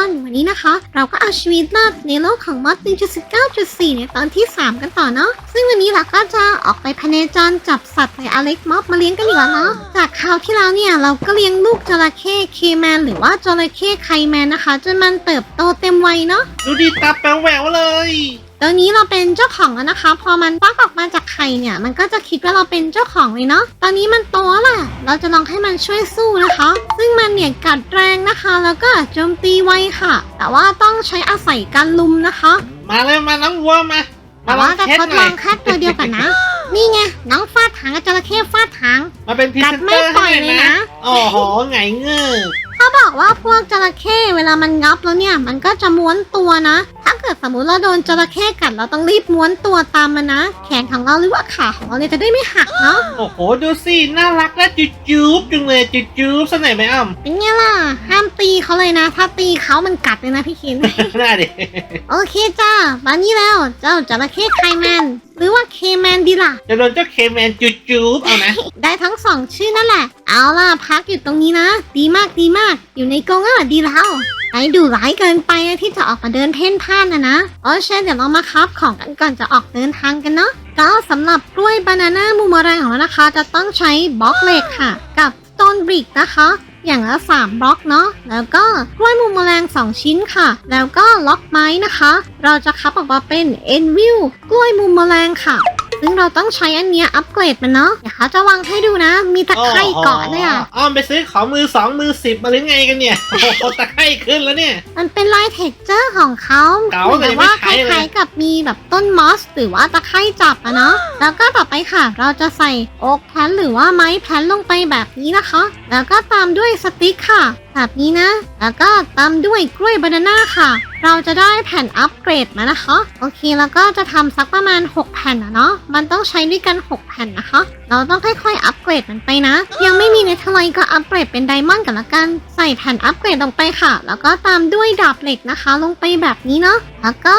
วันนี้นะคะ เราก็เอาชีวิตรอดในโลกของมอด1.19.4 ในตอนที่ 3 กันต่อเนาะ ซึ่งวันนี้เราก็จะออกไปพเนจรจับสัตว์ในอเล็กม็อบมาเลี้ยงกันอีกแล้วเนาะ จากคราวที่แล้วเนี่ยเราก็เลี้ยงลูกจระเข้เคแมนหรือว่าจระเข้ไคแมนนะคะจนมันเติบโตเต็มวัยเนาะ ดูดีตาแป๋วแหววเลย ตอนนี้เราเป็นเจ้าของแล้วนะคะ พอมันฟักออกมาจากไข่เนี่ย มันก็จะคิดว่าเราเป็นเจ้าของเลยเนาะ ตอนนี้มันโตแล้วล่ะเราจะลองให้มันช่วยสู้นะคะ ซึ่งมันเนี่ยกัดแรงนะคะ แล้วก็โจมตีไวค่ะ แต่ว่าต้องใช้อาศัยการลุมนะคะ มาเลยมาน้องวัวมา แต่ว่าจะเช็ทดหลน่อยงแค่ตัวเดียวกันนะ นี่ไงน้องฟาดถางกับจระเข้ฟาดถางมาเป็นพรีกัเซดนไม่เตอร์ปล่ให้อยเลยเลยนะนะโอ้โหไงเงือเขาบอกว่าพวกจระเข้เวลามันงับแล้วเนี่ย มันก็จะม้วนตัวนะถ้าเกิดสมมติเราโดนจระเข้กัดเราต้องรีบม้วนตัวตามมันนะ แขนของเราหรือว่าขาของเราเนี่ยจะได้ไม่หักเนาะโอ้โห ดูสิน่ารักและจุ๊บจุ๊บจังเลยจุ๊บจุ๊บสนไหนไหมอ้ำเป็นไงล่ะ ห้ามตีเขาเลยนะ ถ้าตีเขามันกัดเลยนะพี่คิน น่าดิโอเคจ้ามานี่แล้วเจ้าจระเข้ไคแมนหรือว่าเคแมนดีล่ะ จะโดนเจ้าเคแมนจุ๊บจุ๊บเอานะ ได้ทั้งสองชื่อนั่นแหละ เอาล่ะพักอยู่ตรงนี้นะ ดีมากดีมาก อยู่ในกรงอะดีแล้ว ไอ้ดูร้ายเกินไปนะที่จะออกมาเดินเพ่นพ่านนะนะโอ้ใช่เดี๋ยวเรามาคับของกันก่อนจะออกเดินทางกันเนาะก็สำหรับกล้วยบานาน่ามูมแรงของเรานะคะ จะต้องใช้บล็อกเหล็กค่ะ กับสโตนบริกนะคะอย่างละ3บล็อกเนาะ แล้วก็กล้วยมุมแมลง 2 ชิ้นค่ะ แล้วก็ล็อกไม้นะคะ เราจะคับออกมาเป็นเอ็นวิวกล้วยมุมแมลงค่ะ ซึ่งเราต้องใช้อันเนี้ยอัปเกรดมันเนาะเดี๋ยวเขาจะวางให้ดูนะ มีตะไคร่เกาะด้วยอะอ้อมไปซื้อของมือสองมือสิบมาหรือไงกันเนี่ยโอ้โหตะไคร่ขึ้นแล้วเนี่ย มันเป็นลายเท็กเจอร์ของเขาเก๋าหมือนว่าแต่คยังไม่ใช้เลยล้ายๆกับมีแบบต้นมอส หรือว่าตะไคร่จับอะเนาะแล้วก็ต่อไปค่ะ เราจะใส่โอ๊กแพลนหรือว่าไม้แพลนลงไปแบบนี้นะคะ แล้วก็ตามด้วยสติ๊กค่ะ แบบนี้นะ แล้วก็ตามด้วยกล้วยบานาน่าค่ะ เราจะได้แผ่นอัปเกรดมานะคะ โอเค แล้วก็จะทำสักประมาณ 6 แผ่นอะเนาะ มันต้องใช้ด้วยกัน 6 แผ่นนะคะ เราต้องค่อยๆ อัปเกรดมันไปนะ ยังไม่มีเนเธอร์ไลท์ก็อัปเกรดเป็นไดมอนด์กันละกัน ใส่แผ่นอัปเกรดลงไปค่ะ แล้วก็ตามด้วยดาบเหล็กนะคะ ลงไปแบบนี้เนาะ แล้วก็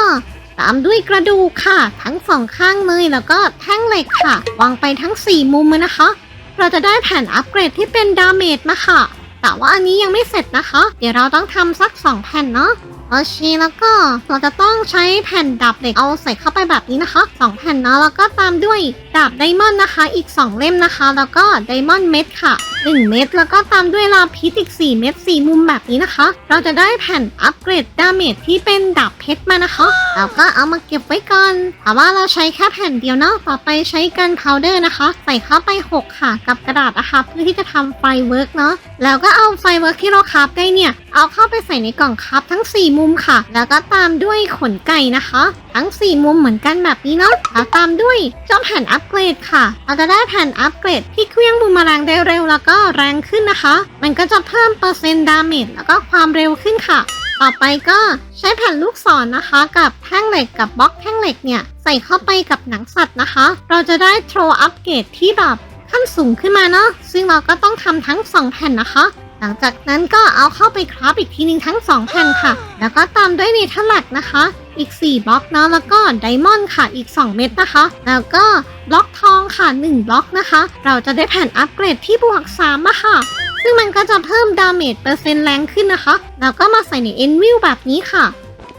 ตามด้วยกระดูกค่ะ ทั้งสองข้างเลยแล้วก็แท่งเหล็กค่ะ วางไปทั้ง 4 มุมเลยนะคะ เราจะได้แผ่นอัปเกรดที่เป็นดาเมจมาค่ะ แต่ว่าอันนี้ยังไม่เสร็จนะคะ เดี๋ยวเราต้องทำสัก 2 แผ่นเนาะโอเคแล้วก็เราจะต้องใช้แผ่นดาบเหล็กเอาใส่เข้าไปแบบนี้นะคะ 2 แผ่นเนาะแล้วก็ตามด้วยดาบไดมอนด์นะคะ อีก 2 เล่มนะคะ แล้วก็ไดมอนด์เม็ดค่ะ1 เม็ดแล้วก็ตามด้วยลาพิษอีก 4 เม็ด4มุมแบบนี้นะคะ เราจะได้แผ่นอัปเกรดดาเมจที่เป็นดาบเพชรมานะคะแล้วก็เอามาเก็บไว้ก่อนแต่ว่าเราใช้แค่แผ่นเดียวเนาะต่อไปใช้กันพาวเดอร์นะคะ ใส่เข้าไป 6 ค่ะ กับกระดาษนะคะเพื่อที่จะทำไฟเวิร์กเนาะแล้วก็เอาไฟเวิร์กที่เราคราฟได้เนี่ย เอาเข้าไปใส่ในกล่องคราฟทั้ง 4 มุมค่ะ แล้วก็ตามด้วยขนไก่นะคะทั้ง 4 มุมเหมือนกันแบบนี้เนาะแล้วตามด้วยจ้าแผ่นอัปเกรดค่ะ เราจะได้แผ่นอัปเกรดที่เครื่องบูมแมลงได้เร็วแล้วก็แรงขึ้นนะคะ มันก็จะเพิ่มเปอร์เซ็นต์ดาเมจแล้วก็ความเร็วขึ้นค่ะ ต่อไปก็ใช้แผ่นลูกศรนนะคะ กับแท่งเหล็กกับบล็อกแท่งเหล็กเนี่ยใส่เข้าไปกับหนังสัตว์นะคะ เราจะได้โทรอัปเกรดที่แบบขั้นสูงขึ้นมาเนาะซึ่งเราก็ต้องทำทั้ง 2 แผ่นนะคะ หลังจากนั้นก็เอาเข้าไปคราฟอีกทีหนึงทั้ง 2 แผ่นค่ะ แล้วก็ตามด้วยเนเธอร์แลกนะคะ อีก 4 บล็อกเนาะแล้วก็ไดมอนด์ค่ะอีก 2 เม็ดนะคะ แล้วก็บล็อกทองค่ะ 1 บล็อกนะคะ เราจะได้แผ่นอัปเกรดที่บวก3อะค่ะ ซึ่งมันก็จะเพิ่มดาเมจเปอร์เซ็นต์แรงขึ้นนะคะ แล้วก็มาใส่ในเอ็นวิวแบบนี้ค่ะ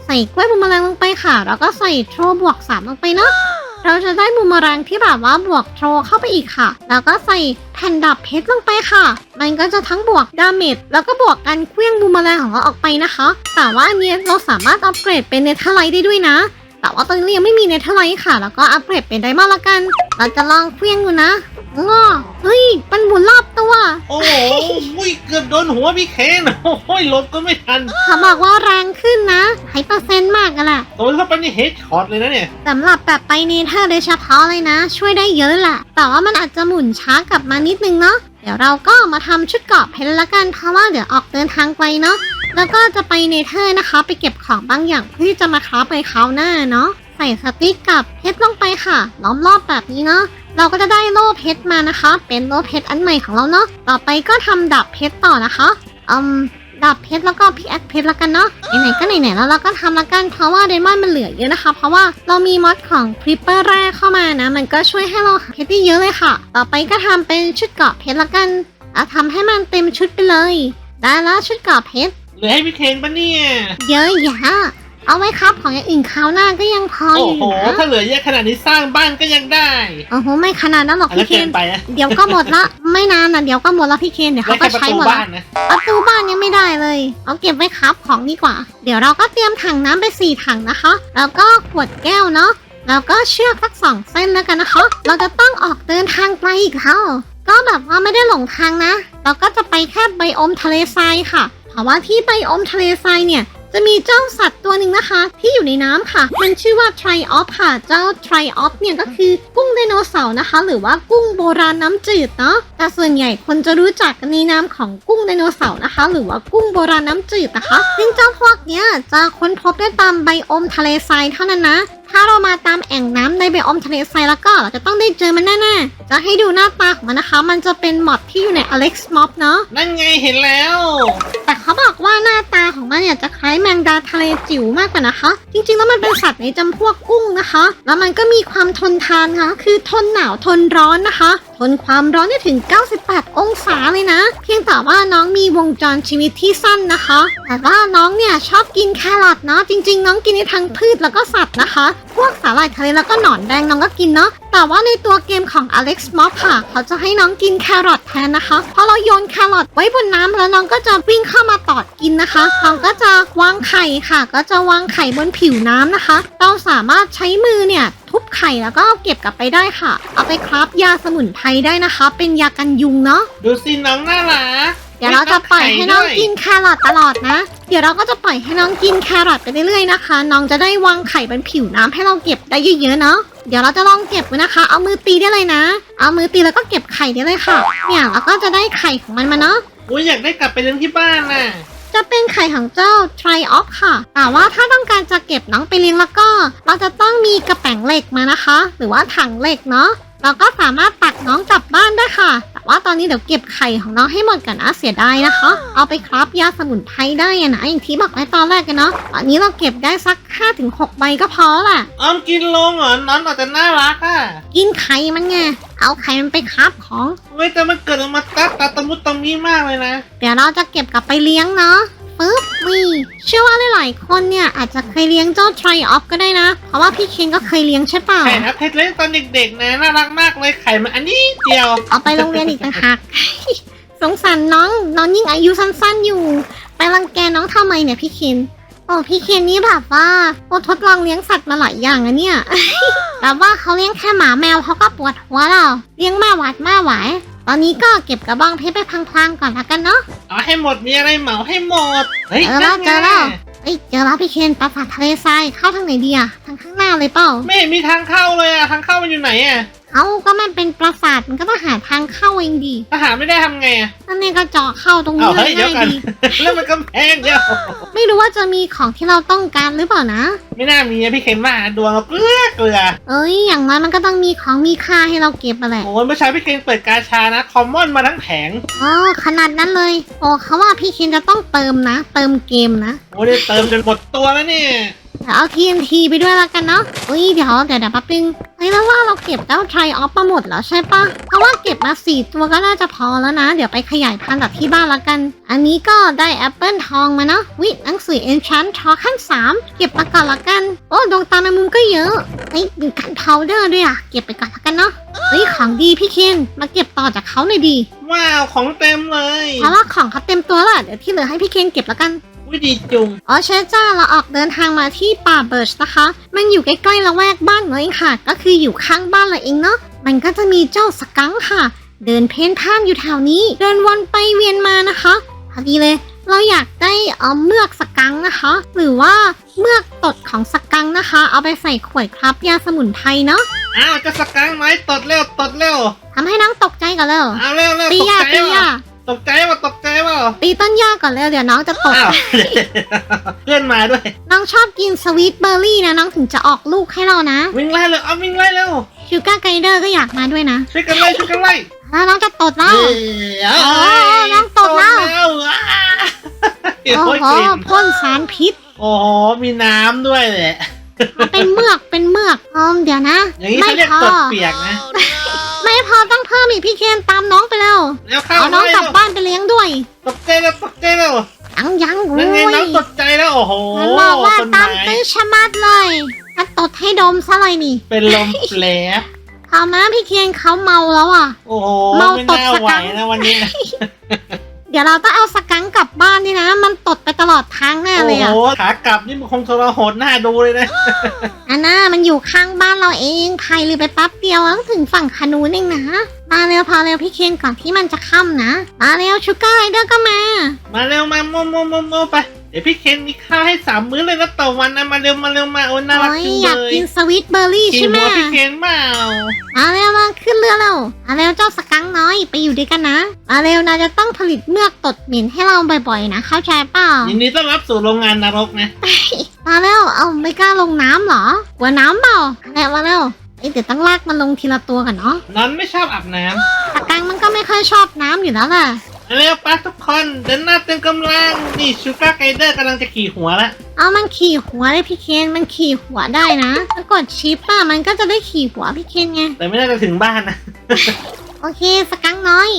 ใส่กล้วยบูมแมลงลงไปค่ะ แล้วก็ใส่โทรบวก3ลงไปเนาะ เราจะได้บูมแมลงที่แบบว่าบวกโทรเข้าไปอีกค่ะ แล้วก็ใส่แผ่นดับเพชรลงไปค่ะ มันก็จะทั้งบวกดาเมจแล้วก็บวกกันเคลื่องบูมแมลงของเราออกไปนะคะ แต่ว่าอันเนี้ยเราสามารถอัปเกรดเป็นเนเธอร์ไลท์ได้ด้วยนะ แต่ว่าตอนนี้ยังไม่มีเนเธอร์ไลท์ค่ะ แล้วก็อัปเกรดเป็นไดมอนด์ละกัน เราจะลองเคลื่องดูนะ ง้อเฮ้ย มันหมุนรอบตัว โอ้โหอุ้ยเกือบโดนหัวพี่เคนโอ้โหหลบก็ไม่ทันเขาบอกว่าแรงขึ้นนะให้เปอร์เซ็นต์มากกันแหละโดนเข้าไปในเฮดช็อตเลยนะเนี่ย สำหรับแบบไปเนเธอร์โดยเฉพาะเลยนะ ช่วยได้เยอะแหละ แต่ว่ามันอาจจะหมุนช้ากลับมานิดนึงเนาะ เดี๋ยวเราก็มาทำชุดเกราะเพชรละกันเพราะว่าเดี๋ยวออกเดินทางไกลเนาะ แล้วก็จะไปเนเธอร์นะคะ ไปเก็บของบางอย่างเพื่อที่จะมาคราฟไปคราวหน้าเนาะ ใส่สติ๊กกับเพชรลงไปค่ะ ล้อมรอบแบบนี้เนาะเราก็จะได้โล่เพชรมานะคะ เป็นโล่เพชรอันใหม่ของเราเนาะต่อไปก็ทำดาบเพชรต่อนะคะอืมดาบเพชรแล้วก็พิกแอคเพชรแล้วกันเนาะไหนๆก็ไหนๆแล้วเราก็ทำละกันเพราะว่าเดมอนมันเหลือเยอะนะคะ เพราะว่าเรามีมอดของคริปเปอร์แร่เข้ามานะ มันก็ช่วยให้เราหาเพชรได้เยอะเลยค่ะ ต่อไปก็ทำเป็นชุดเกราะเพชรละกันเอาทำให้มันเต็มชุดไปเลย ได้แล้วชุดเกราะเพชรรรือให้พี่เคนปะเนี่ยเยอะแยะ เอาไว้ครับของอย่างอื่นคราวหน้าก็ยังพอโอ้อยู่โห นะถ้าเหลือเยอะขนาดนี้สร้างบ้านก็ยังได้ โอ้โหไม่ขนาดนั้นหรอกอันนั้พี่นเคนเกินไปนะเดี๋ยวก็หมดละ ไม่นานนะเดี๋ยวก็หมดละพี่เคนเดี๋ยวแล้วเขาแค่ก็ประใช้ตูหมดละบ้านนะ ประตูบ้านยังไม่ได้เลย เอาเก็บไว้ครับของดีกว่า เดี๋ยวเราก็เตรียมถังน้ำไปสี่ถังนะคะ แล้วก็ขวดแก้วเนาะแล้วก็เชือกสักสองเส้นแล้วกันนะคะ เราจะต้องออกเดินทางไกลอีกแล้วก็แบบว่าไม่ได้หลงทางนะ เราก็จะไปแค่ไบโอมทะเลทรายค่ะเพราะว่าที่ไบโอมทะเลทรายเนี่ย จะมีเจ้าสัตว์ตัวหนึ่งนะคะ ที่อยู่ในน้ำค่ะ มันชื่อว่าไทรออฟค่ะ เจ้าไทรออฟเนี่ยก็คือกุ้งไดโนเสาร์นะคะ หรือว่ากุ้งโบราณน้ำจืดเนาะแต่ส่วนใหญ่คนจะรู้จักกันในนามของกุ้งไดโนเสาร์นะคะ หรือว่ากุ้งโบราณน้ำจืดนะคะซึ่งเจ้าพวกเนี้ยจะค้นพบได้ตามไบโอมทะเลทรายเท่านั้นนะ ถ้าเรามาตามแอ่งน้ำในไบโอมทะเลทรายแล้วก็เราจะต้องได้เจอมันแน่ๆ จะให้ดูหน้าตาของมันนะคะ มันจะเป็นหมอดที่อยู่ใน Alex Mob เนาะ นั่นไงเห็นแล้ว แต่เขาบอกว่าหน้าตาของมันเนี่ยจะคล้ายแมงดาทะเลจิ๋วมากกว่านะคะ จริงๆแล้วมันเป็นสัตว์ในจำพวกกุ้งนะคะ แล้วมันก็มีความทนทานค่ะ คือทนหนาวทนร้อนนะคะ ทนความร้อนได้ถึง 98 องศาเลยนะ เพียงแต่ว่าน้องมีวงจรชีวิตที่สั้นนะคะ แต่ว่าน้องเนี่ยชอบกินแครอทเนาะ จริง ๆ น้องกินได้ทั้งพืชแล้วก็สัตว์นะคะพวกสาหร่ายทะเลแล้วก็หนอนแดงน้องก็กินเนาะ แต่ว่าในตัวเกมของ Alex Mob ค่ะ เขาจะให้น้องกินแครอทแทนนะคะเพราะเราโยนแครอทไว้บนน้ำแล้วน้องก็จะวิ่งเข้ามาตอดกินนะคะน้องก็จะวางไข่ค่ะ ก็จะวางไข่บนผิวน้ำนะคะ เราสามารถใช้มือเนี่ยทุบไข่แล้วก็เอาเก็บกลับไปได้ค่ะ เอาไปคราฟยาสมุนไพรได้นะคะ เป็นยากันยุงเนาะ ดูสิน้องน่ารัก เดี๋ยวเราจะปล่อยให้น้องกินแครอทตลอดนะ เดี๋ยวเราก็จะปล่อยให้น้องกินแครอทไปเรื่อยๆนะคะ น้องจะได้วางไข่บนผิวน้ำให้เราเก็บได้เยอะๆเนาะ เดี๋ยวเราจะลองเก็บไว้นะคะ เอามือตีได้เลยนะ เอามือตีแล้วก็เก็บไข่ได้เลยค่ะ เนี่ยเราก็จะได้ไข่ของมันมาเนาะอุ้ยอยากได้กลับไปเลี้ยงที่บ้านน่ะ จะเป็นไข่ของเจ้า Try Off ค่ะ แต่ว่าถ้าต้องการจะเก็บน้องไปเลี้ยงแล้วก็ เราจะต้องมีกระแป๋งเหล็กมานะคะ หรือว่าถังเหล็กเนาะ เราก็สามารถตักน้องกลับบ้านได้ค่ะ แต่ว่าตอนนี้เดี๋ยวเก็บไข่ของน้องให้หมดก่อนนะเสียดายนะคะ เอาไปครับยาสมุนไพรได้อะนะอย่างที่บอกไว้ตอนแรกกันเนาะ ตอนนี้เราเก็บได้สัก5-6ใบก็พอแหละอ้อมกินลงเหรอน้องอาจจะน่ารักอะกินไข่มันไง เอาไข่มันไปครับของ เว้ยแต่มันเกิดออกมาตัดตาตะมุตตะมีมากเลยนะ เดี๋ยวเราจะเก็บกลับไปเลี้ยงเนาะ ปึ๊บนี่เชื่อว่าหลายๆคนเนี่ยอาจจะเคยเลี้ยงเจ้า Try Off ก็ได้นะ เพราะว่าพี่เคนก็เคยเลี้ยงใช่เปล่าไข่นะเพชรเล่นตอนเด็กๆนะน่ารักมากเลยไข่มันอันนี้เดียว เอาไปโรงเรียนอีกต่างหาก สงสารน้องน้องยิ่งอายุสั้นๆอยู่ ไปรังแกน้องทำไมเนี่ยพี่เคนโอ้พี่เคนนี่แบบว่าโอ้ทดลองเลี้ยงสัตว์มาหลายอย่างอะเนี่ย แบบว่าเขาเลี้ยงแค่หมาแมวเขาก็ปวดหัวแล้ว เลี้ยงแม่หวัดแม่ไหว ตอนนี้ก็เก็บกระบองเพชรไปพลางๆก่อนละกันเนาะ เอาให้หมดมีอะไรเหมาให้หมด เฮ้ยเจอแล้วนั่นไงเจอแล้วเอ้ยเจอแล้วพี่เคนปราสาททะเลทรายเข้าทางไหนดีอะทางข้างหน้าเลยเปล่า ไม่เห็นมีทางเข้าเลยอะทางเข้ามันอยู่ไหนอะ เอาก็มันเป็นปราสาทมันก็ต้องหาทางเข้าเองดีถ้าหาไม่ได้ทำไงอะนั่นเองก็เจาะเข้าตรงเอานี้เฮ้ยเดี๋ยวง่ายกัน ดี แล้วมันกำแพงเดียวไม่รู้ว่าจะมีของที่เราต้องการหรือเปล่านะ ไม่น่ามีอะพี่เข็มมาหาดวงเอาเกลือเกลือเอ้ย อย่างน้อยมันก็ต้องมีของมีค่าให้เราเก็บอะแหละโอ้ยเมื่อเช้าพี่เข็มเปิดกาชานะคอมมอนมาทั้งแผงอ๋อขนาดนั้นเลย โอ้เขาว่าพี่เคนจะต้องเติมนะ เติมเกมนะ โอ้ยได้เติมจนหมดตัวแล้วเนี่ย เดี๋ยวเอา TNT ไปด้วยแล้วกันเนาะอุ้ยเดี๋ยวเดี๋ยวเดี๋ยวแป๊บนึงเฮ้ยแล้วว่าเราเก็บเจ้า Try Off มาหมดแล้วใช่ปะเพราะว่าเก็บมาสี่ตัวก็น่าจะพอแล้วนะ เดี๋ยวไปขยายพันธุ์จากที่บ้านแล้วกัน อันนี้ก็ได้แอปเปิลทองมาเนาะวิหนังสือ Enchant ทอขั้น3เก็บมาก่อนละกัน โอ้ดวงตาแมงมุมก็เยอะเฮ้ยมีกันพาวเดอร์ด้วยอะเก็บไปก่อนละกันเนาะเฮ้ยของดีพี่เคนมาเก็บต่อจากเขาหน่อยดีว้าวของเต็มเลยเพราะว่าของเขาเต็มตัวแล้วเดี๋ยวที่เหลือให้พี่เคนเก็บละกัน วิดีจุง อ๋อใช่จ้าเราออกเดินทางมาที่ป่าเบิร์ชนะคะ มันอยู่ใกล้ๆละแวกบ้านเราเองค่ะ ก็คืออยู่ข้างบ้านเราเองเนาะ มันก็จะมีเจ้าสกังค์ค่ะ เดินเพ่นพ่านอยู่แถวนี้ เดินวนไปเวียนมานะคะพอดีเลย เราอยากได้เออเมือกสกังค์นะคะ หรือว่าเมือกตดของสกังค์นะคะ เอาไปใส่ขวดครับยาสมุนไพรเนาะ อ้าวจะสกังไหมตดเร็วตดเร็วทำให้น้องตกใจก่อนเร็วเอาเร็วเร็วตีตกยาใจตีเปยาล่า ตกใจเปล่าตกใจเปล่าตีต้นหญ้าก่อนเร็วเดี๋ยวน้องจะตก อ้าวเพื่อนมาด้วย น้องชอบกินสวีทเบอร์รี่นะน้องถึงจะออกลูกให้เรานะวิ่งไล่เลยเอาวิ่งไล่เร็วชูการ์ไกเดอร์ก็อยากมาด้วยนะช่วยกันไล่ช่วยกันไล่แล้วน้องจะตดแล้วเอ้ยอ๋อน้องตกแล้ววอ้าเดี๋ยวโอ้โอ้ยโหกลิ่นพ่นสารพิษโอ้โหมีน้ำด้วยแหละมันเป็นเมือกเป็นเมือกอมเดี๋ยวนะ อย่างนี้ไม่เขาเรียกพอ ตดเปียกนะ ไม่พอต้องเพิ่มอีกพี่เคนตามน้องไปแล้วแล้วเข้าเอาน้องไล่กลับเร็วบ้านไปเลี้ยงด้วย ตกใจแล้วตกใจแล้วยังยังนั่นไงน้องตโอ้ยกใจแล้วโอ้โหมันบอกว่าต้นตามไม้ตื้อชะมัดเลยถ้าตดให้ดมซะเลยนี่ เป็นลมแผลเอามาพี่เคียนเขาเมาแล้วอะ โอ้โหเมาไม่ตดน่าสไหวกังนะวันนี้ เดี๋ยวเราต้องเอาสกังกลับบ้านนี่นะ มันตดไปตลอดทางแน่โอ้เลยโหอะขากลับนี่มันคงทรหดหน้าดูเลยนะอันน่ามันอยู่ข้างบ้านเราเองพายเรือไปแป๊บเดียวแล้วถึงฝั่งคานูนเองนะมาเร็วพาเร็วพี่เคนก่อนที่มันจะค่ำนะมาเร็วชูการ์ไรเดอร์ก็มา มาเร็วมาโมโมโมโมไป เดี๋ยวพี่เคนมีข้าวให้สามมื้อเลยนะต่อวันนะมาเร็วมาเร็วมาโอ้น่ารักโอ้ยจังอยากเลยกินสวิตเบอร์รี่กิใช่นไหมหัวพี่เคนเปล่ามาเร็วมาขึ้นเรือเร็วมาเร็วเจ้าสกังน้อยไปอยู่ด้วยกันนะมาเร็วนายจะต้องผลิตเมือกตดเหม็นให้เราบ่อยๆนะเข้าใจเปล่ายินดีต้อนรับสู่โรงงานนรกนะมาเร็วเอาไม่กล้าลงน้ำเหรอกลัวน้ำเปล่ามาเร็วมาเร็วเอ้ยเดี๋ยวต้องลากมันลงทีละตัวกันเนาะ นอนไม่ชอบอาบน้สกังมันก็ไม่ค่อยชอบน้ำอยู่แล้วแหละำมา เร็วป้าทุกคนเดินหน้าเต็มกำลัง นี่ชูการ์ไกเดอร์กำลังจะขี่หัวละเอามันขี่หัวได้พี่เคนมันขี่หัวได้นะถ้ากดชิปอะมันก็จะได้ขี่หัวพี่เคนไง แต่ไม่น่าจะถึงบ้านนะ โอเคสกังน้อย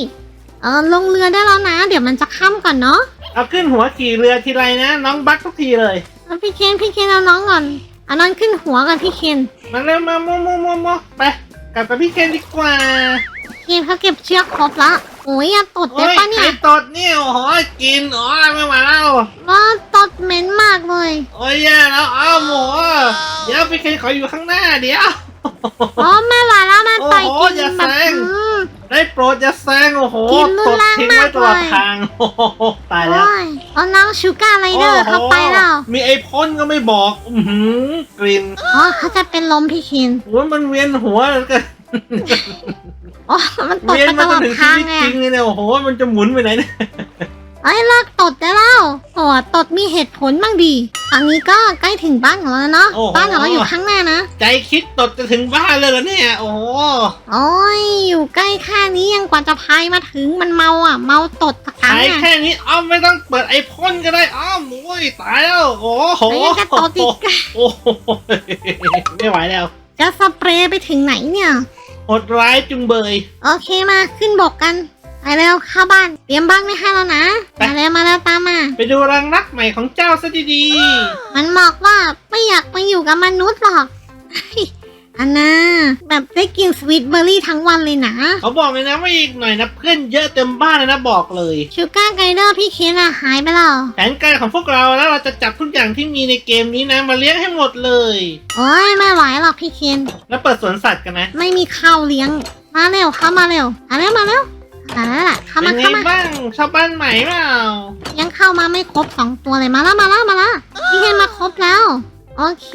เออลงเรือได้แล้วนะ เดี๋ยวมันจะค่ำก่อนเนาะเอาขึ้นหัวขี่เรือทีไรนะ น้องบักทุกทีเลย เอาพี่เคนพี่เคนเอาน้องก่อนเอาน้องขึ้นหัวก่อนพี่เคนมาเร็วมาโมโมโมโมไปกลับกับพี่เคนดีกว่า เคนเขาเก็บเชือกครบละโอ้ยอย่าตดได้โอ้ยปะเนี่ไข่ยตดเนี่ยโอ้โหกินอ๋อไม่ไหวแล้ว ว่าตดเหม็นมากเลย โอ้ยแย่แล้วอ้าวหมูเดี๋ยวพี่เคนขออยู่ข้างหน้าเดี๋ยว อ๋อไม่ไหวแล้วมันต่อยโอ้โหกินอย่าแบบง อืม ได้โปรดอย่าแซงโอ้โหกินรุตนดแรงทิ้งไว้ตลอดมากเลย ทางโอ้โหตายแล้วโอ้ยเอาน้องชูการ์ไรเดอร์เข้าไปแล้ว มีไอพ่นก็ไม่บอก อือหือกลิ่นอ๋อเขาจะเป็นลมพี่เคนโอ้ยมันเวียนหัวเหลือเกิน อ๋อมันตดเวียนไปมาตจลอนดถึงชีทางวิตไงจริงเลยเนี่ยโอ้โหมันจะหมุนไปไหนเนี่ยเอ้ยเลิกตดได้แล้วโอ้ตดมีเหตุผลบ้างดีตอนนี้ก็ใกล้ถึงบ้านของเราแล้วเนาะบ้านของเราอยู่ข้างหน้านะ ใจคิดตดจะถึงบ้านเลยเหรอเนี่ยโอ้โหโอ้ย อยู่ใกล้แค่นี้ยังกว่าจะพายมาถึงมันเมาอะ เมาตดสักครั้งขายอะแค่นี้อ้อมไม่ต้องเปิดไอพ่นก็ได้อ้อมโอ้ยตายแล้วโอ้โหแล้วยังจะตดอีกโอ้โหไม่ไหวแล้ว จะสเปรย์ไปถึงไหนเนี่ย โหดร้ายจุงเบย โอเคมาขึ้นบกกันไปเร็วเข้าบ้าน เตรียมบ้านไม่ให้แล้วนะไป มาเร็วมาเร็วตามมา ไปดูรังรักใหม่ของเจ้าซะดีมันบอกว่าไม่อยากมาอยู่กับมนุษย์หรอกเฮ้ย อันน่าแบบได้กินสวีทเบอร์รี่ทั้งวันเลยนะๆเขาบอกเลยนะว่าอีกหน่อยนะเพื่อนเยอะเต็มบ้านเลยนะบอกเลยชูการ์ไกเดอร์พี่เคนอะหายไปแล้วแผนการของพวกเราแล้วเราจะจับทุกอย่างที่มีในเกมนี้นะ มาเลี้ยงให้หมดเลย โอ้ยไม่ไหวหรอกพี่เคนแล้วเปิดสวนสัตว์กันนะไม่มีข้าวเลี้ยง มาเร็วเข้ามาเร็วมาเร็วมาเร็วมาแล้วล่ะเข้าเป็มานไงเข้ามาบ้างชาวบ้านใหม่เปล่ายังเข้ามาไม่ครบสองตัวเลยมาแล้วมาแล้วมาแล้วพี่เคนมาครบแล้ว โอเค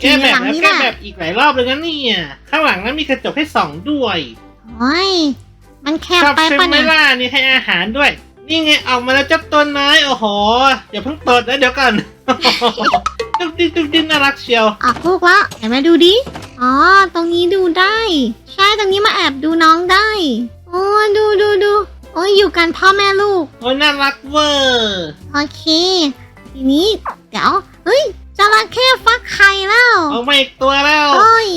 แก้แบบหลังแล้วนี้แก้แหแบละบอีกหลายรอบเลยนะเนี่ยข้างหลังนั้นมีกระจกให้ส่องด้วยโอ้ยมันแคบชอบไปใช่ปะไหมเนี่ยล่ะนี่ให้อาหารด้วย นี่ไงออกมาแล้วเจ้าตัวน้อยโอ้โหอย่าเพิ่งเปิดนะเดี๋ยวก่อนจุ๊บดิ้นจุ๊บดิ้นน่ารักเชียวออกลูกละไหนมาดูดิอ๋อตรงนี้ดูได้ ใช่ตรงนี้มาแอบดูน้องได้โอ้ยดูดูดูโอ้ยอยู่กันพ่อแม่ลูกโอ้ยน่ารักเวอร์โอเค ทีนี้เดี๋ยวเฮ้ย จระเข้ฟักไข่แล้ว เอามาอีกตัวแล้วโอ้ย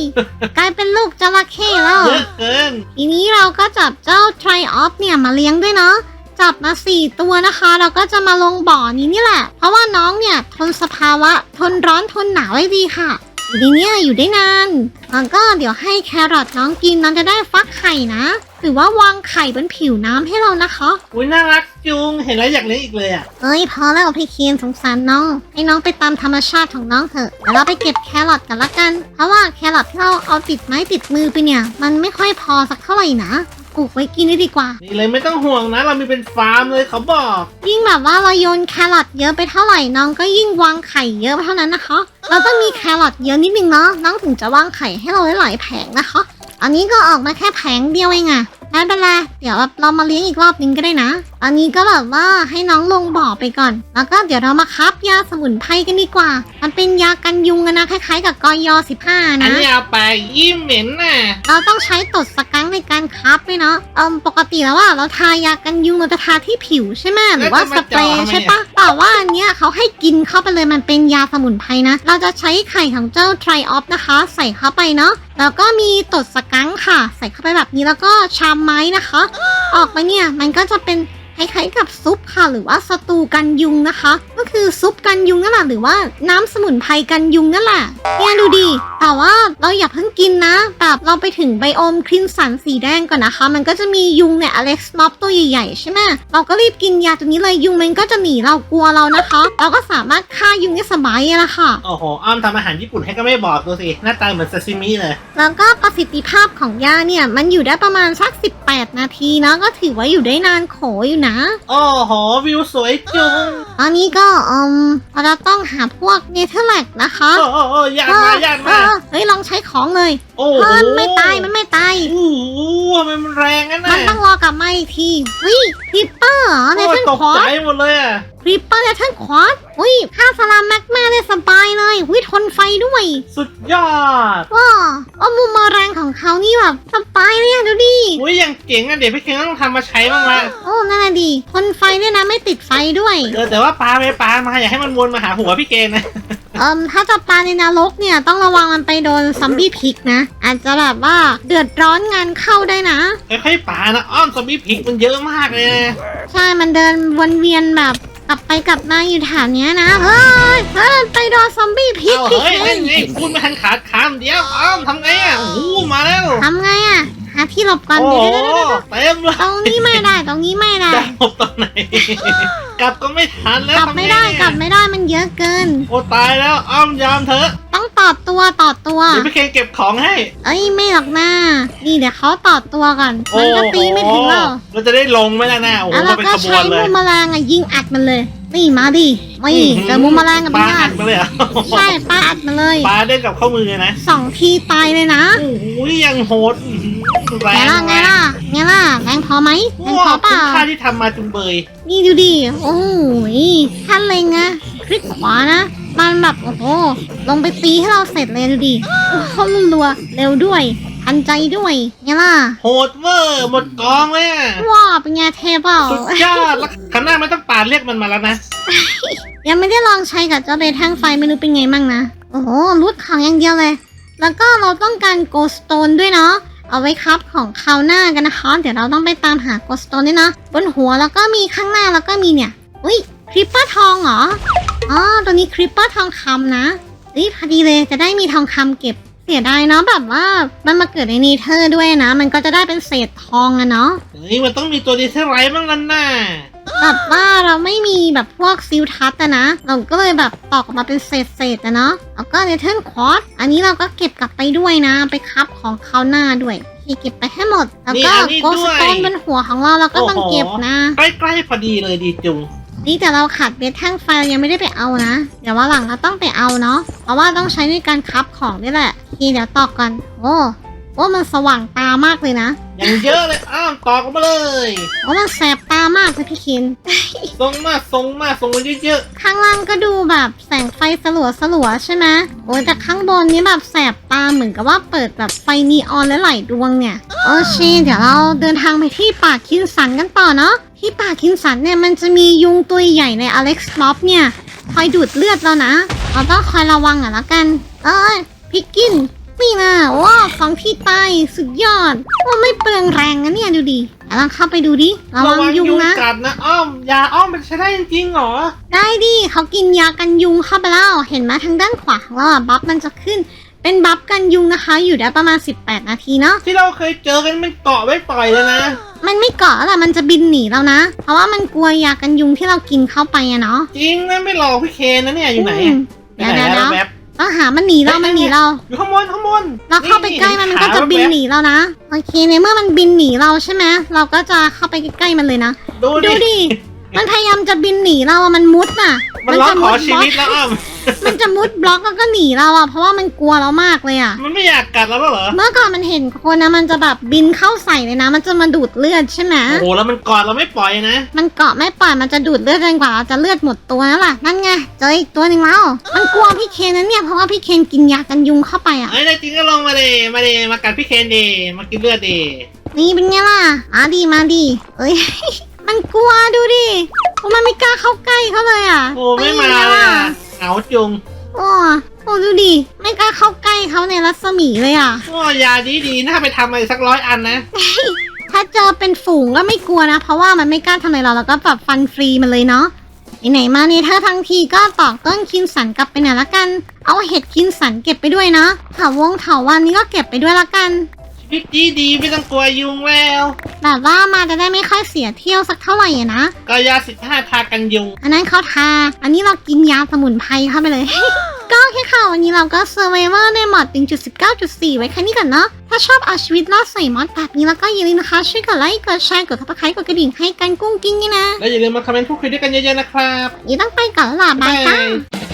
กลายเป็นลูกจระเข้แล้ว เยอะเกิน ทีนี้เราก็จับเจ้าไทรออฟเนี่ยมาเลี้ยงด้วยเนาะ จับมาสี่ตัวนะคะ เราก็จะมาลงบ่อนี้นี่แหละ เพราะว่าน้องเนี่ยทนสภาวะ ทนร้อนทนหนาวได้ดีค่ะ อยู่ในเนี้ยอยู่ได้นานแล้วก็เดี๋ยวให้แครอทน้องกินน้องจะได้ฟักไข่นะ หรือว่าวางไข่บนผิวน้ำให้เรานะคะ อุ้ยน่ารักจุง เห็นแล้วอยากเลี้ยงอีกเลยอะ เอ้ยพอแล้วพี่เคียนสงสารน้อง ให้น้องไปตามธรรมชาติของน้องเถอะเดี๋ยวเราไปเก็บแครอทกันละกัน เพราะว่าแครอทที่เราเอาติดไม้ติดมือไปเนี่ย มันไม่ค่อยพอสักเท่าไหร่นะ ปลูกไว้กินได้ดีกว่า นี่เลยไม่ต้องห่วงนะ เรามีเป็นฟาร์มเลยเขาบอก ยิ่งแบบว่าเราโยนแครอทเยอะไปเท่าไหร่น้องก็ยิ่งวางไข่เยอะไปเท่านั้นนะคะ เราต้องมีแครอทเยอะนิดนึงเนาะน้องถึงจะวางไข่ให้เราได้หลายแผงนะคะ อันนี้ก็ออกมาแค่แผงเดียวเองอะไม่เป็นไรเดี๋ยวเรามาเลี้ยงอีกรอบนึงก็ได้นะอันนี้ก็แบบว่าให้น้องลงบ่อไปก่อน แล้วก็เดี๋ยวเรามาคับยาสมุนไพรกันดีกว่า มันเป็นยากันยุงอะนะคล้ายๆ กับกอย15อันนะนี้เอาไปยิ้มเหม็นน่ะ เราต้องใช้ตดสกังในการคับด้วยเนาะเอมปกติแล้วว่าเราทายากันยุงเราจะทาที่ผิวใช่ไหมหรือว่าสเปรย์ใช่ปะแต่ว่าอันเนี้ยเขาให้กินเข้าไปเลยมันเป็นยาสมุนไพรนะ เราจะใช้ไข่ของเจ้าไทรออฟนะคะ ใส่เข้าไปเนาะแล้วก็มีตดสกังค่ะ ใส่เข้าไปแบบนี้แล้วก็ชามไม้นะคะ ออกมาเนี่ยมันก็จะเป็น คล้ายๆกับซุปค่ะ หรือว่าสตูกันยุงนะคะก็คือซุปกันยุงนั่นแหละหรือว่าน้ำสมุนไพรกันยุงนั่นแหละเนี่ยดูดิแต่ว่าเราอย่าเพิ่งกินนะแบบเราไปถึงไบโอมครินสันสีแดงก่อนนะคะ มันก็จะมียุงเนี่ยอเล็กซ์ม็อบตัวใหญ่ๆใช่ไหมเราก็รีบกินยาตัวนี้เลยยุงมันก็จะหนีเรากลัวเรานะคะ เราก็สามารถฆ่ายุงได้สบายเลยละค่ะโอ้โหอ้อมทำอาหารญี่ปุ่นให้ก็ไม่บอกดูสิหน้าตาเหมือนซาซิมิเลยแล้วก็ประสิทธิภาพของยาเนี่ยมันอยู่ได้ประมาณสัก 18 นาทีนะก็ถือว่าอยู่ได้นานโขอยู่นะ โอ้โหวิวสวยจุงตอนนี้ก็อืมเราจะต้องหาพวกเนเธอร์แลกนะคะโอ้โหโอ้ยากมายากมาเออเฮ้ยลองใช้ของเลยโอ้โหเฮ้ยมันไม่ตายมันไม่ตาย โอ้โหมันแรงงั้นมัน่ะนต้องรอกลับมาอีกทีวิคริปเปอร์เหรอเนโอ้เธยอร์ตกควอใจร์หมดเลยอะค ริปเปอร์เนเธอร์ควอร์อุ้ยฆ่าสลามแม็กมาได้สบายเลยวิทนไฟด้วยสุดยอดว้าเอามุมมแรงของเขานี่แบบสบายเลยอะดูดิอุ้ยยังเจ๋งอะเดี๋ยวพี่เคนต้องทำมาใช้บ้างละโอ้นั่นน่ะดีทนไฟด้วยนะไม่ติดไฟด้วยเออแต่ว่าปลาไปปลามาอย่าให้มันวนมาหาหัวพี่เกนนะเอิมถ้าจะปลาในนรกเนี่ยต้องระวังมันไปโดนซอมบี้พิกนะ อาจจะแบบว่าเดือดร้อนงานเข้าได้นะค่อยๆปลานะอ้อมซอมบี้พิกมันเยอะมากเลยนะใช่มันเดินวนเวียนแบบ กลับไปกลับมาอยู่แถวเนี้ยนะ เฮ้ยเฮ้ยไปโดนซอมบี้พิกเอาพี่เฮ้ยเคนนี่ไงพูดไม่ทันขาดคำเดียวอ้อมทำไงอะโอ้โหมาแล้ว ทำไงอะ หาที่หลบก่อนโอ้เดี๋ยวโหเดี๋ยวเดี๋ยวเดี๋ยวเต็มเลยตรงนี้ไม่ได้ตรงนี้ไม่ได้ จะหลบตรงไหน กลับก็ไม่ทันแล้วกลับไม่ได้ทำงกลับไม่ได้มันเยอะเกิน โอ้ตายแล้วอ้อมยอมเถอะต้องต่อตัวต่อตัว เดี๋ยวพี่เคนเก็บของให้เอ้ยไม่หรอกนะนี่เดี๋ยวเขาต่อตัวก่อนมันก็ตีไม่ถึงหรอกเราจะได้ลงไหมล่ะนะโอ้โหแล้วมาเราเป็นก็ขบวใช้นเลยมุมแมลงอะยิงอัดมันเลยนี่มาดิไม่เจอมุมแมลงกับปลาพี่อัดมาเลยเหรอใช่ปาอัดมาเลยปลาเด้นกับข้อมือนะสองทีตายเลยนะโอ้โหยังโหดอื้อหือแรไงงล่ะไงล่ะไงล่ะแรงพอไหมแรงพอเปล่าคุ้มค่าที่ทำมาจุงเบย นี่ดูดิโอ้ยท่านเล็งนะคลิกขวานะมันแบบโอ้โหลงไปตีให้เราเสร็จเลยดูดิโอ้โหรัวๆเร็วด้วย ทันใจด้วยไงล่ะ โหดเวอร์หมดกองเลยอะว้าวเป็นไงเทเปล่า สุดยอดแล้วครั้งหน้าไม่ต้องปาดเรียกมันมาแล้วนะ ยังไม่ได้ลองใช้กับเจ้าเบทแท่งไฟไม่รู้เป็นไงมั่งนะ โอ้โหรูดของอย่างเดียวเลย แล้วก็เราต้องการโกสโตนด้วยเนาะ เอาไว้ครับของคราวหน้ากันนะคะ เดี๋ยวเราต้องไปตามหาโกสโตนด้วยนะ บนหัวแล้วก็มีข้างหน้าแล้วก็มีเนี่ย อุ้ยคริปเปอร์ทองเหรอ อ๋อ ตัวนี้คริปเปอร์ทองคำนะเฮ้ยพอดีเลยจะได้มีทองคำเก็บ เสียดายเนาะแบบว่ามันมาเกิดในนีเธอร์ด้วยนะ มันก็จะได้เป็นเศษทองอะเนาะเฮ้ยมันต้องมีตัวดีเทลไรบ้างลันน่ะแบบว่าเราไม่มีแบบพวกซิลทัสอะนะ เราก็เลยแบบตอกออกมาเป็นเศษเศษๆอะเนาะแล้วก็เนเธอร์ควอตอันนี้เราก็เก็บกลับไปด้วยนะ ไปคับของเขาวหน้าด้วยที่เก็บไปให้หมด แล้วก็โกสโตนบนหัวของเราเราก็ต้องเก็บนะ ใกล้ๆพอดีเลยดีจุง นี่แต่เราขาดเบสแท่งไฟเรายังไม่ได้ไปเอานะ เดี๋ยวว่าหลังเราต้องไปเอาเนาะ เพราะว่าต้องใช้ในการคับของนี่แหละทีเดี๋ยวตอกกันโอ้โอ้มันสว่างตามากเลยนะ อย่างเยอะเลยอ้าวตอกมาเลยโอ้มันแสบตามากเลยพี่คินส่งมาส่งมาส่งมาเยอะข้างล่างก็ดูแบบแสงไฟสลัวสลัวๆใช่ไหมโอ้ยแต่ข้างบนนี้แบบแสบตาเหมือนกับว่าเปิดแบบไฟนีออนและหลายดวงเนี่ย โอเคเดี๋ยวเราเดินทางไปที่ป่าคินสันกันต่อเนาะ ที่ป่าคินสันเนี่ยมันจะมียุงตัวใหญ่ในอเล็กซ์ม็อบเนี่ย คอยดูดเลือดเรานะ เราต้องคอยระวังอะแล้วกัน เอ้ยพิกกินนี่นะว้าวสองที่ตายสุดยอดว่าไม่เปลืองแรงนะเนี่ยดูดิเดี๋ยวลองเข้าไปดูดิๆระวังยุงนะกัดนะอ้อมยาอ้อมมันใช้ได้จริงๆเหรอ ได้ดิเขากินยากันยุงเข้าไปแล้วเห็นไหมทางด้านขวาของเราอะบัฟมันจะขึ้น เป็นบัฟกันยุงนะคะ อยู่ได้ประมาณ 18 นาทีเนาะ ที่เราเคยเจอกันมันเกาะไว้ปล่อยเลยนะ มันไม่เกาะแล้วแหละมันจะบินหนีแล้วนะ เพราะว่ามันกลัวยากันยุงที่เรากินเข้าไปอะเนาะจริงนะไม่หลอกพี่เคนนะเนี่ยอยู่ไหนอือะมอยู่เดี๋ยวไหนเดี๋ยวอะเดี๋ยวแป๊บเราหามันหนีเรา มันหนีเราอยู่ข้างบนข้างบนเราเข้าไปใกล้มันมันก็จะบินหนีเรานะ โอเคในเมื่อมันบินหนีเราใช่ไหมเราก็จะเข้าไปใกล้ๆมันเลยนะ ดูดูดิดิ มันพยายามจะบินหนีเราอะมันมุดน่ะมันร้องจะขมุอดชีบล็อกวิตแล้วอ้อมมันจะมุดบล็อกแล้วก็หนีเราอะเพราะว่ามันกลัวเรามากเลยอะมันไม่อยากกัดเราแล้วเหรอเมื่อก่อนมันเห็นคนนะมันจะแบบบินเข้าใส่เลยนะ มันจะมาดูดเลือดใช่ไหมโอ้โหแล้วมันกอดเราไม่ปล่อยนะมันเกาะไม่ปล่อยมันจะดูดเลือดจนกว่าเราจะเลือดหมดตัวนั่นแหละนั่นไงเจออีกตัวหนึ่งแล้วมันกลัวพี่เคนนะเนี่ยเพราะว่าพี่เคนกินยากันยุงเข้าไปอะไอ้นายจริงก็ลงมาเลยมาเลยมากัดพี่เคนดีมากินเลือดดีนี่เป็นไงล่ะมาดีมาดีเอ้ย มันกลัวดูดิเพราะมันไม่กล้าเข้าใกล้เขาเลยอะโอ้ไม่มาป็นงเลยล่ะอะเอาจุงโอ้โอ้ดูดิไม่กล้าเข้าใกล้เขาในรัศมีเลยอะ โอ้ยาดีดีๆน่าไปทำอะไรสักร้อยอันนะทถ้าเจอเป็นฝูงก็ไม่กลัวนะ เพราะว่ามันไม่กล้าทำอะไรเราแล้วก็แบบฟันฟรีมันเลยเนาะไหนๆมาเนเธอร์ทั้งทีก็ตอกต้นคินสันกลับไปหน่อยละกัน เอาเห็ดคินสันเก็บไปด้วยนะเถาวงเถาวันนี้ก็เก็บไปด้วยละกันชี วิตดีดีๆไม่ต้องกลัวยุงแล้ว แบบว่ามาจะได้ไม่ค่อยเสียเที่ยวสักเท่าไหร่อะนะ ก็ยาสิบห้าทากันยุง อันนั้นเขาทา อันนี้เรากินยาสมุนไพรเข้าไปเลย ก็โอเคค่ะ วันนี้เราก็ Survivor ในหมอด1.19.4 ไว้แค่นี้ก่อนเนาะ ถ้าชอบเอาชีวิตรอดใส่มอดแบบนี้แล้วก็อย่าลืมนะคะ ช่วยกดไลค์ กดแชร์ กด subscribe กดกระดิ่งให้กันกุ้งกิ้งนี่นะแล้วอย่าลืมมาคอมเมนต์พูดคุยด้วยกันเยอะๆนะครับวันนี่ต้องไปก่อนแล้วล่ะบายจ้าบ๊ายบาย